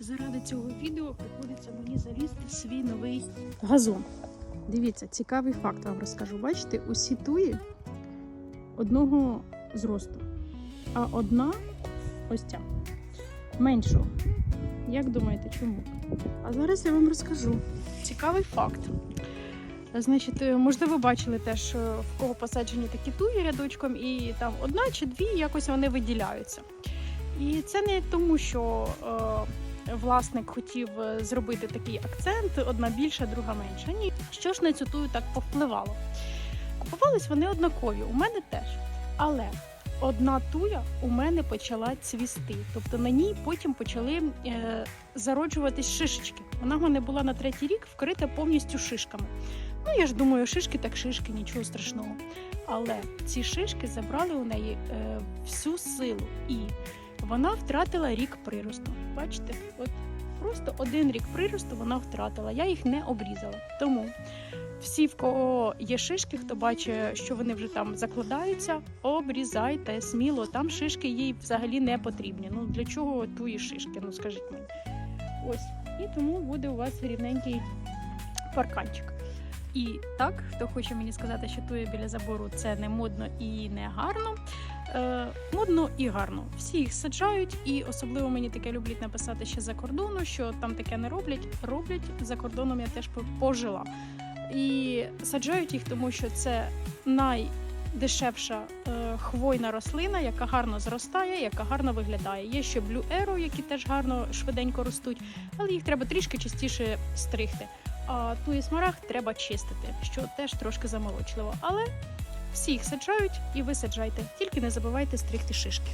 заради цього відео приходиться мені залізти в свій новий газон. Дивіться, цікавий факт вам розкажу. Бачите, усі туї одного зросту, а одна ось ця меншого. Як думаєте, чому? А зараз я вам розкажу. Цікавий факт. Значить, е, можливо, бачили теж, е, в кого посаджені такі туї рядочком, і там одна чи дві якось вони виділяються. І це не тому, що е, власник хотів е, зробити такий акцент: одна більша, друга менша. Ні, що ж на цю тую так повпливало? Купувались вони однакові, у мене теж. Але одна туя у мене почала цвісти. Тобто на ній потім почали е, зароджуватись шишечки. Вона в мене була на третій рік вкрита повністю шишками. Ну, я ж думаю, шишки так шишки, нічого страшного. Але ці шишки забрали у неї е, всю силу, і вона втратила рік приросту. Бачите, от просто один рік приросту вона втратила. Я їх не обрізала. Тому всі, в кого є шишки, хто бачить, що вони вже там закладаються, обрізайте сміло. Там шишки їй взагалі не потрібні. Ну для чого туї шишки? Ну скажіть мені. Ось. І тому буде у вас рівненький парканчик. І так, хто хоче мені сказати, що тує біля забору це не модно і не гарно. Е, модно і гарно. Всі їх саджають, і особливо мені таке люблять написати ще за кордону, що там таке не роблять. Роблять за кордоном я теж по- пожила. І саджають їх, тому що це найдешевша е, хвойна рослина, яка гарно зростає, яка гарно виглядає. Є ще Blue Arrow, які теж гарно швиденько ростуть, але їх треба трішки частіше стригти. А ту і смарагд треба чистити, що теж трошки заморочливо. Але всі їх саджають і ви саджайте. Тільки не забувайте стригти шишки.